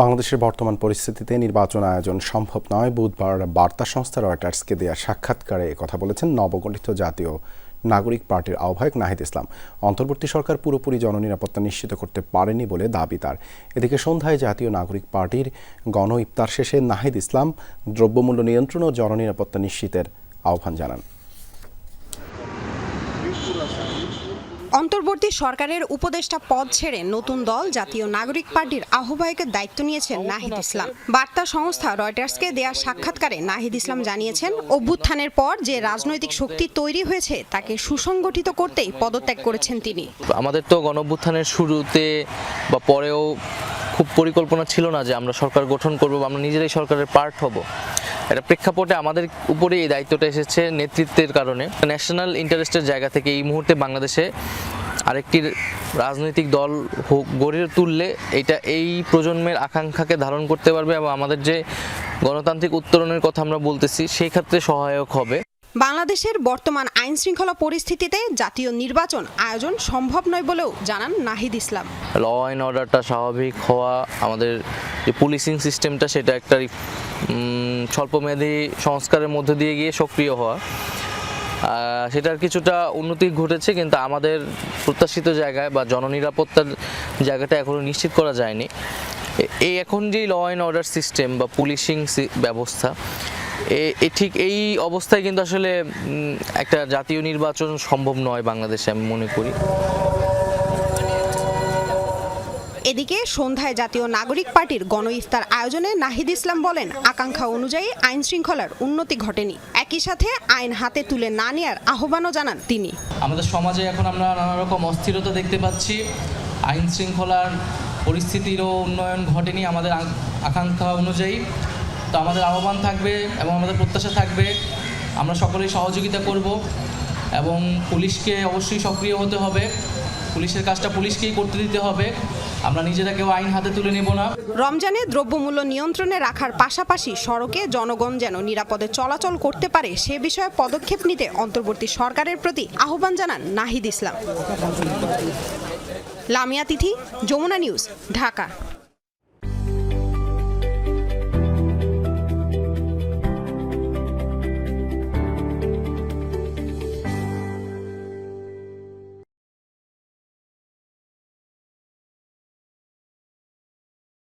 বাংলাদেশের বর্তমান পরিস্থিতিতে নির্বাচন আয়োজন সম্ভব নয়। বুধবার বার্তা সংস্থা রয়টার্সকে দেওয়া সাক্ষাৎকারে কথা বলেছেন নবগঠিত জাতীয় নাগরিক পার্টির আহ্বায়ক নাহিদ ইসলাম। অন্তর্বর্তী সরকার পুরোপুরি জননিরাপত্তা নিশ্চিত করতে পারেনি বলে দাবি তার। এদিকে সন্ধ্যায় জাতীয় নাগরিক পার্টির গণ ইফতার শেষে নাহিদ ইসলাম দ্রব্যমূল্য নিয়ন্ত্রণ ও জননিরাপত্তা নিশ্চিতের আহ্বান জানান। অন্তর্বর্তী সরকারের উপদেষ্টা পদ ছেড়ে নতুন দল, জাতীয় নাগরিক পার্টির আহ্বায়কের দায়িত্ব নিয়েছেন নাহিদ ইসলাম। বার্তা সংস্থা রয়টার্সকে দেয়া সাক্ষাৎকারে নাহিদ ইসলাম জানিয়েছেন, অভ্যুত্থানের পর যে রাজনৈতিক শক্তি তৈরি হয়েছে, তাকে সুসংগঠিত করতেই পদত্যাগ করেছেন তিনি। আমাদের তো গণঅভ্যুত্থানের শুরুতে বা পরেও খুব পরিকল্পনা ছিল না যে আমরা সরকার গঠন করব, আমরা নিজেরাই সরকারের পার্ট হব। এটা প্রেক্ষাপটে আমাদের উপরে এই দায়িত্বটা এসেছে নেতৃত্বের কারণে। ন্যাশনাল ইন্টারেস্টের জায়গা থেকে এই মুহূর্তে বাংলাদেশে আরেকটি রাজনৈতিক দল হোক গড়ে তুললে এটা এই প্রজন্মের আকাঙ্ক্ষাকে ধারণ করতে পারবে এবং আমাদের যে গণতান্ত্রিক উত্তরণের কথা আমরা বলতেছি সেই ক্ষেত্রে সহায়ক হবে। বাংলাদেশের বর্তমান আইন শৃঙ্খলা পরিস্থিতিতে জাতীয় নির্বাচন আয়োজন সম্ভব নয় বলেও জানান নাহিদ ইসলাম। ল অ্যান্ড অর্ডারটা স্বাভাবিক হওয়া আমাদের যে পুলিশিং সিস্টেমটা সেটা একটা স্বল্পমেয়াদী সংস্কারের মধ্যে দিয়ে গিয়ে সক্রিয় হওয়া। সেটার কিছুটা উন্নতি ঘটেছে, কিন্তু আমাদের প্রত্যাশিত জায়গায় বা জননিরাপত্তার জায়গাটা এখনও নিশ্চিত করা যায়নি। এই এখন যে ল অ্যান্ড অর্ডার সিস্টেম বা পুলিশিং ব্যবস্থা, এ- ঠিক এই অবস্থায় কিন্তু আসলে একটা জাতীয় নির্বাচন সম্ভব নয় বাংলাদেশে, আমি মনে করি। এদিকে সন্ধ্যায় জাতীয় নাগরিক পার্টির গণ ইফতার আয়োজনে নাহিদ ইসলাম বলেন, আকাঙ্ক্ষা অনুযায়ী আইন শৃঙ্খলার উন্নতি ঘটেনি। একই সাথে আইন হাতে তুলে না নেয়ার আহ্বানও জানান তিনি। আমাদের সমাজে এখন আমরা নানা রকম অস্থিরতা দেখতে পাচ্ছি। আইন শৃঙ্খলার পরিস্থিতিরও উন্নয়ন ঘটেনি আমাদের আকাঙ্ক্ষা অনুযায়ী। তো আমাদের আহ্বান থাকবে এবং আমাদের প্রত্যাশা থাকবে। আমরা সকলেই সহযোগিতা করব এবং পুলিশকে অবশ্যই সক্রিয় হতে হবে। পুলিশের কাজটা পুলিশকেই করতে দিতে হবে। আমরা নিজেরা কেউ আইন হাতে তুলে নেব না। রমজানে দ্রব্যমূল্য নিয়ন্ত্রণে রাখার পাশাপাশি সড়কে জনগণ যেন নিরাপদে চলাচল করতে পারে, সে বিষয়ে পদক্ষেপ নিতে অন্তর্বর্তী সরকারের প্রতি আহ্বান জানান নাহিদ ইসলাম। লামিয়া তিথি, যমুনা নিউজ, ঢাকা।